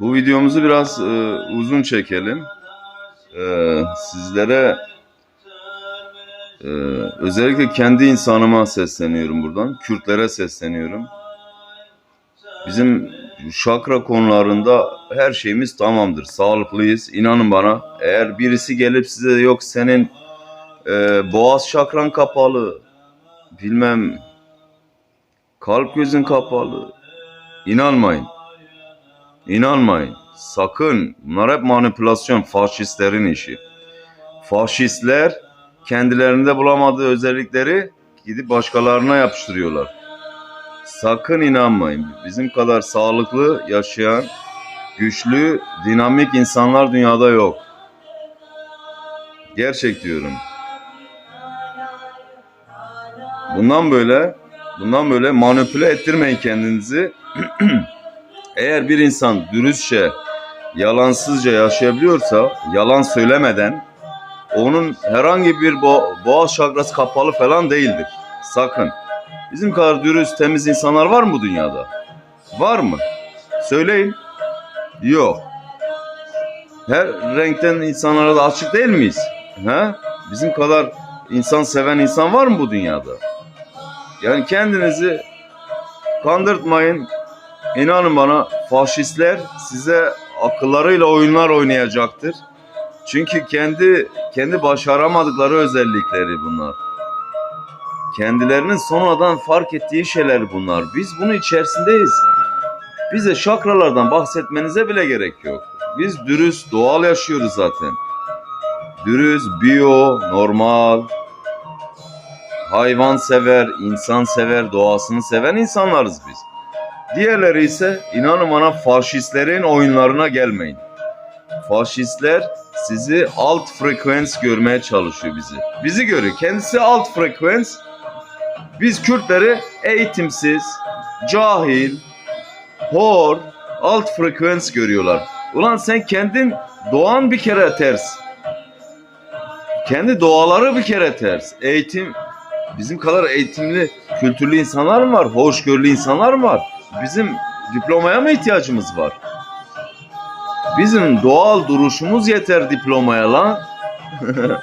Bu videomuzu biraz e, uzun çekelim. E, sizlere e, özellikle kendi insanıma sesleniyorum buradan. Kürtlere sesleniyorum. Bizim şakra konularında her şeyimiz tamamdır. Sağlıklıyız. İnanın bana. Eğer birisi gelip size yok senin e, boğaz şakran kapalı, bilmem kalp gözün kapalı. İnanmayın. İnanmayın. Sakın. Bunlar hep manipülasyon. Faşistlerin işi. Faşistler kendilerinde bulamadığı özellikleri gidip başkalarına yapıştırıyorlar. Sakın inanmayın. Bizim kadar sağlıklı yaşayan, güçlü, dinamik insanlar dünyada yok. Gerçek diyorum. Bundan böyle, bundan böyle manipüle ettirmeyin kendinizi. Eğer bir insan dürüstçe, yalansızca yaşayabiliyorsa, yalan söylemeden, onun herhangi bir bo boğaz şakrası kapalı falan değildir. Sakın. Bizim kadar dürüst, temiz insanlar var mı bu dünyada? Var mı? Söyleyin. Yok. Her renkten insanlara da açık değil miyiz? He? Bizim kadar insan seven insan var mı bu dünyada? Yani kendinizi kandırtmayın. İnanın bana faşistler size akıllarıyla oyunlar oynayacaktır. Çünkü kendi kendi başaramadıkları özellikleri bunlar. Kendilerinin sonradan fark ettiği şeyler bunlar. Biz bunun içerisindeyiz. Bize şakralardan bahsetmenize bile gerek yok. Biz dürüst, doğal yaşıyoruz zaten. Dürüst, biyo, normal, hayvan sever, insan sever, doğasını seven insanlarız biz. Diğerleri ise inanın bana faşistlerin oyunlarına gelmeyin. Faşistler sizi alt frekans görmeye çalışıyor bizi. Bizi görüyor. Kendisi alt frekans. Biz Kürtleri eğitimsiz, cahil, hor, alt frekans görüyorlar. Ulan sen kendin doğan bir kere ters. Kendi doğaları bir kere ters. Eğitim, bizim kadar eğitimli, kültürlü insanlar mı var? Hoşgörülü insanlar mı var? Bizim diplomaya mı ihtiyacımız var? Bizim doğal duruşumuz yeter diplomaya lan.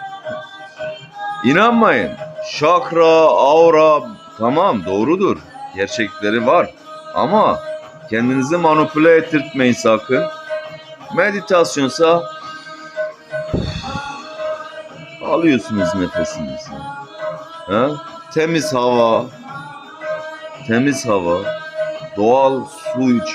İnanmayın. Şakra, aura tamam doğrudur. Gerçekleri var. Ama kendinizi manipüle ettirtmeyin sakın. Meditasyonsa alıyorsunuz nefesinizi. Ha? Temiz hava, temiz hava, doğal su iç.